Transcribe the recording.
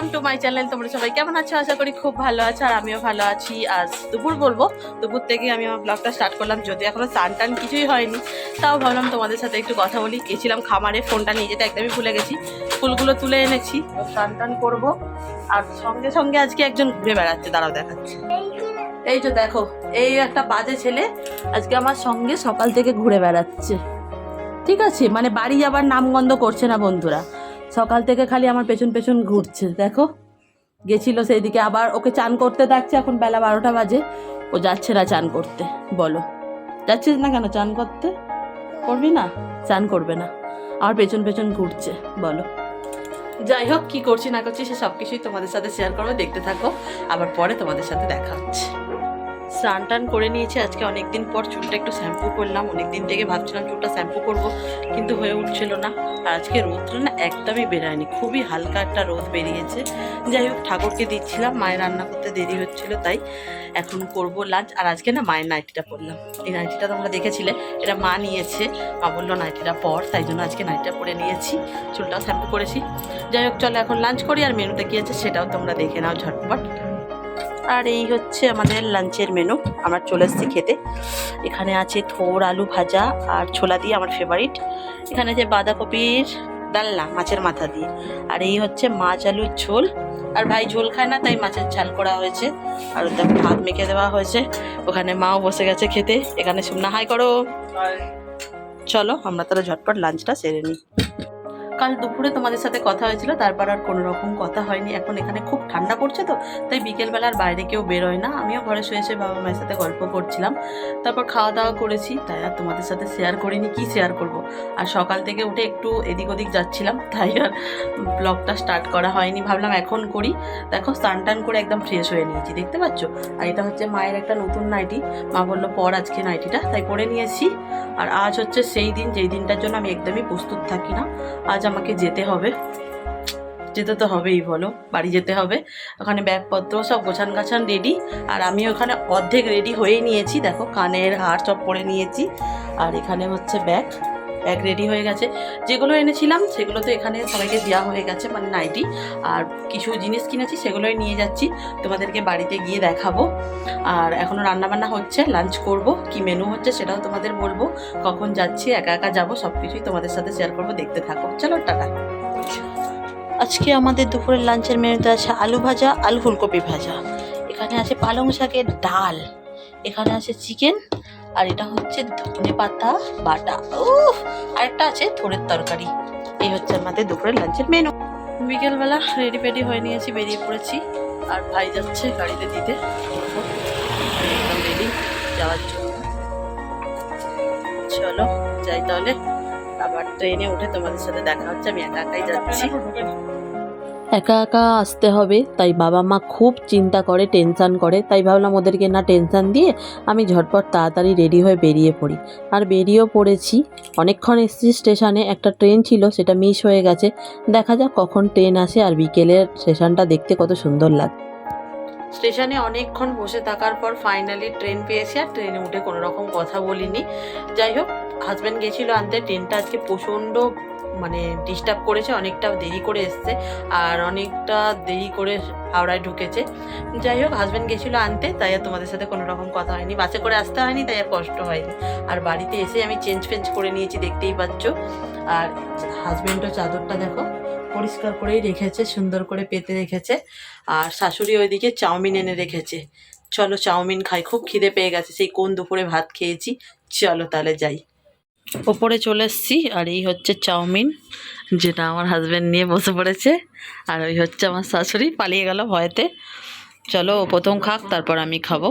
Welcome to my channel তোমরা সবাই কেমন আছো? আশা করি খুব ভালো আছো আর আমিও ভালো আছি। আজ দুপুর বলব। দুপুর থেকে আমি আমার ব্লগটা স্টার্ট করলাম। যদি এখনও চান টান কিছুই হয়নি, তাও ভাবলাম তোমাদের সাথে একটু কথা বলি। গেছিলাম খামারে, ফোনটা নিয়ে যেতে একদমই ভুলে গেছি। ফুলগুলো তুলে এনেছি। স্নান টান করব। আর সঙ্গে সঙ্গে আজকে একজন ঘুরে বেড়াচ্ছে। দাঁড়াও দেখাচ্ছে। এই তো দেখো, এই একটা বাজে ছেলে আজকে আমার সঙ্গে সকাল থেকে ঘুরে বেড়াচ্ছে। ঠিক আছে? মানে বাড়ি যাবার নামগন্ধ করছে না বন্ধুরা। সকাল থেকে খালি আমার পেছন পেছন ঘুরছে, দেখো। গেছিল সেই দিকে আবার ওকে চান করতে ডাকছে, এখন বেলা বারোটা বাজে। ও যাচ্ছে না চান করতে, বলো। যাচ্ছিস না কেন? চান করতে? করবি না? চান করবে না। আমার পেছন পেছন ঘুরছে, বলো। যাই হোক, কি করছি না করছি সে সব কিছুই তোমাদের সাথে শেয়ার করব, দেখতে থাকো। আবার পরে তোমাদের সাথে দেখা হচ্ছে। স্নান টান করে নিয়েছি। আজকে অনেকদিন পর চুলটা একটু শ্যাম্পু করলাম। অনেকদিন থেকে ভাবছিলাম চুলটা শ্যাম্পু করব, কিন্তু হয়ে উঠছিল না। আর আজকে রোদটা না একদমই বেরোয়নি। খুবই হালকা একটা রোদ বেরিয়েছে। যাই হোক, ঠাকুরকে দিচ্ছিলাম। মায়ের রান্না করতে দেরি হচ্ছিল, তাই এখন করব লাঞ্চ। আর আজকে না মায়ের নাইটিটা পরলাম। এই নাইটিটা তোমরা দেখেছিলে? এটা মা নিয়েছে। মা বলল নাইটিটা পর, তাই জন্য আজকে নাইটিটা পরে নিয়েছি। চুলটাও শ্যাম্পু করেছি। যাই হোক, চলো এখন লাঞ্চ করি। আর মেনুতে কী আছে সেটাও তোমরা দেখে নাও ঝটপট। আর এই হচ্ছে আমাদের লাঞ্চের মেনু আমরা চলে এসেছি খেতে। এখানে আছে থোর আলু ভাজা আর ছোলা দিয়ে আমার ফেভারিট এখানে যে বাঁধাকপির ডালনা মাছের মাথা দিয়ে। আর এই হচ্ছে মাছ আলুর ঝোল। আর ভাই ঝোল খায় না তাই মাছের ঝাল করা হয়েছে। আর ওদের ভাত মেখে দেওয়া হয়েছে। ওখানে মাও বসে গেছে খেতে। এখানে সুমনা হাই করো। চলো আমরা তাহলে ঝটপট লাঞ্চটা সেরে নিই। কাল দুপুরে তোমাদের সাথে কথা হয়েছিল, তারপর আর কোনো রকম কথা হয়নি। এখন এখানে খুব ঠান্ডা পড়ছে তো, তাই বিকেলবেলা আর বাইরে কেউ বেরোয় না। আমিও ঘরে শুয়ে শুয়ে বাবা মায়ের সাথে গল্প করছিলাম। তারপর খাওয়া দাওয়া করেছি, তাই আর তোমাদের সাথে শেয়ার করিনি, কি শেয়ার করব? আর সকাল থেকে উঠে একটু এদিক ওদিক যাচ্ছিলাম, তাই আর ব্লগটা স্টার্ট করা হয়নি। ভাবলাম এখন করি। দেখো, স্নান টান করে একদম ফ্রেশ হয়ে নিয়েছি, দেখতে পাচ্ছ? আর এটা হচ্ছে মায়ের একটা নতুন নাইটি মা বলল, পর আজকে নাইটিটা তাই পরে নিয়েছি। আর আজ হচ্ছে সেই দিন, যেই দিনটার জন্য আমি একদমই প্রস্তুত থাকি না। আজ আমাকে যেতে হবে। যেতে তো হবেই, বলো। বাড়ি যেতে হবে। ওখানে ব্যাগপত্র সব গোছান গাছান রেডি আর আমি ওখানে অর্ধেক রেডি হয়েই নিয়েছি। দেখো, কানের হার সব পরে নিয়েছি। আর এখানে হচ্ছে ব্যাগ ব্যাগ রেডি হয়ে গেছে। যেগুলো এনেছিলাম, সেগুলো তো এখানে সবাইকে দেওয়া হয়ে গেছে মানে নাইটি। আর কিছু জিনিস কিনেছি, সেগুলোই নিয়ে যাচ্ছি। তোমাদেরকে বাড়িতে গিয়ে দেখাবো। আর এখনও রান্নাবান্না হচ্ছে লাঞ্চ করব। কি মেনু হচ্ছে সেটাও তোমাদের বলব। কখন যাচ্ছি, একা একা যাব সব কিছুই তোমাদের সাথে শেয়ার করব, দেখতে থাকো। চলো, টাটা। আজকে আমাদের দুপুরের লাঞ্চের মেনুতে আছে আলু ভাজা, আলু ফুলকপি ভাজা। এখানে আছে পালং শাকের ডাল। এখানে আছে চিকেন আর এটা হচ্ছে ধনে পাতা বাটা। ও আর একটা আছে থোড়ের তরকারি। এই হচ্ছে আমাদের দুপুরের লাঞ্চের মেনু বিকেলবেলা রেডি পেডি হয়ে নিয়েছি, বেরিয়ে পড়েছি। আর ভাই যাচ্ছে গাড়িতে দিতে। রেডি যাওয়ার জন্য। চলো, যাই তাহলে। আবার ট্রেনে উঠে তোমাদের সাথে দেখা হচ্ছে, আমি একা একাই যাচ্ছি। একা একা আসতে হবে। তাই বাবা মা খুব চিন্তা করে, টেনশান করে। তাই ভাবলাম ওদেরকে না টেনশান দিয়ে আমি ঝটপট তাড়াতাড়ি রেডি হয়ে বেরিয়ে পড়ি। আর বেরিয়েও পড়েছি। অনেকক্ষণ এসেছি স্টেশনে। একটা ট্রেন ছিল, সেটা মিস হয়ে গেছে। দেখা যাক কখন ট্রেন আসে আর বিকেলের স্টেশনটা দেখতে কত সুন্দর লাগে স্টেশনে অনেকক্ষণ বসে থাকার পর ফাইনালি ট্রেন পেয়েছি। আর ট্রেনে উঠে কোনো রকম কথা বলিনি। যাই হোক হাজব্যান্ড গেছিল আনতে। ট্রেনটা আজকে প্রচণ্ড মানে ডিস্টার্ব করেছে, অনেকটা দেরি করে এসছে আর অনেকটা দেরি করে হাওড়ায় ঢুকেছে। যাই হোক হাজব্যান্ড গেছিল আনতে, তাই আর তোমাদের সাথে কোনো রকম কথা হয়নি। বাসে করে আসতে হয়নি, তাই আর কষ্ট হয়নি। আর বাড়িতে এসে আমি চেঞ্জ ফেঞ্জ করে নিয়েছি, দেখতেই পাচ্ছ। আর হাজব্যান্ডও চাদরটা দেখো, পরিষ্কার করেই রেখেছে, সুন্দর করে পেতে রেখেছে। আর শাশুড়ি ওইদিকে চাউমিন এনে রেখেছে। চলো চাউমিন খাই, খুব খিদে পেয়ে গেছে, সেই কোন দুপুরে ভাত খেয়েছি, চলো তাহলে যাই। ওপরে চলে এসছি, আর এই হচ্ছে চাউমিন, যেটা আমার হাজব্যান্ড নিয়ে বসে পড়েছে, আর ওই হচ্ছে আমার শাশুড়ি, পালিয়ে গেল ভয়েতে। চলো প্রথম খাক, তারপর আমি খাব।